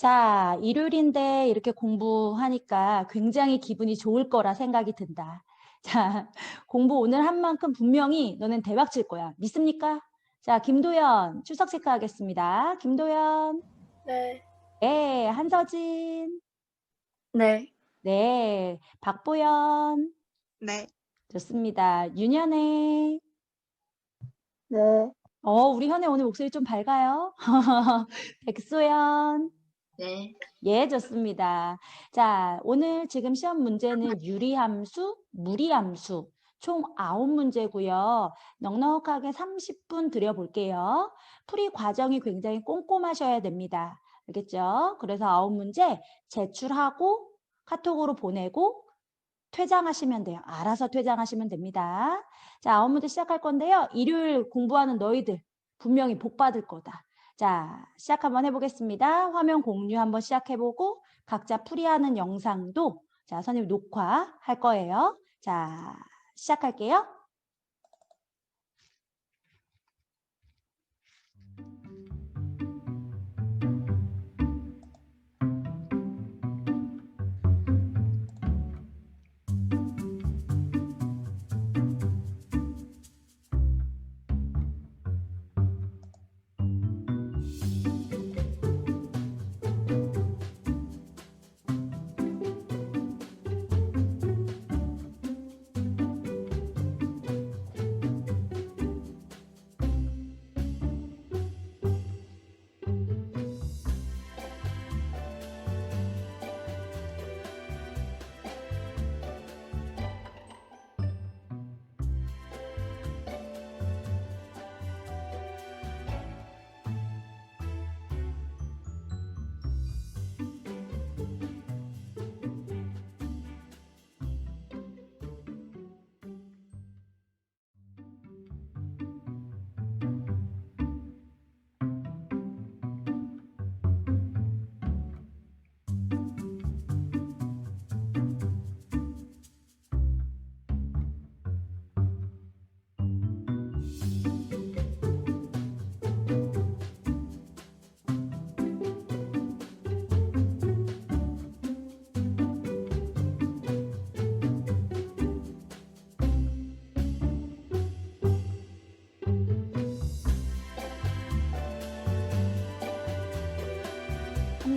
자, 일요일인데 이렇게 공부하니까 굉장히 기분이 좋을 거라 생각이 든다. 자, 공부 오늘 한 만큼 분명히 너는 대박 칠 거야. 믿습니까? 자, 김도연 출석 체크하겠습니다. 김도연. 네. 네, 한서진. 네. 네, 박보연. 네. 좋습니다. 윤현애. 네. 어, 우리 현애 오늘 목소리 좀 밝아요. 백소연. 네. 예, 좋습니다. 자, 오늘 지금 시험 문제는 유리함수, 무리함수 총 아홉 문제고요. 넉넉하게 30분 드려볼게요. 풀이 과정이 굉장히 꼼꼼하셔야 됩니다. 알겠죠? 그래서 아홉 문제 제출하고 카톡으로 보내고 퇴장하시면 돼요. 알아서 퇴장하시면 됩니다. 자, 아홉 문제 시작할 건데요. 일요일 공부하는 너희들 분명히 복 받을 거다. 자, 시작 한번 해보겠습니다. 화면 공유 한번 시작해보고 각자 풀이하는 영상도 자, 선생님 녹화할 거예요. 자, 시작할게요.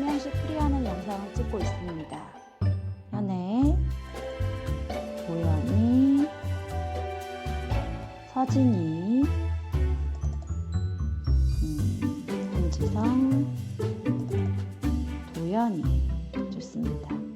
한 명씩 풀이하는 영상을 찍고 있습니다. 현애, 보연이, 서진이, 음, 한지성, 도연이 좋습니다.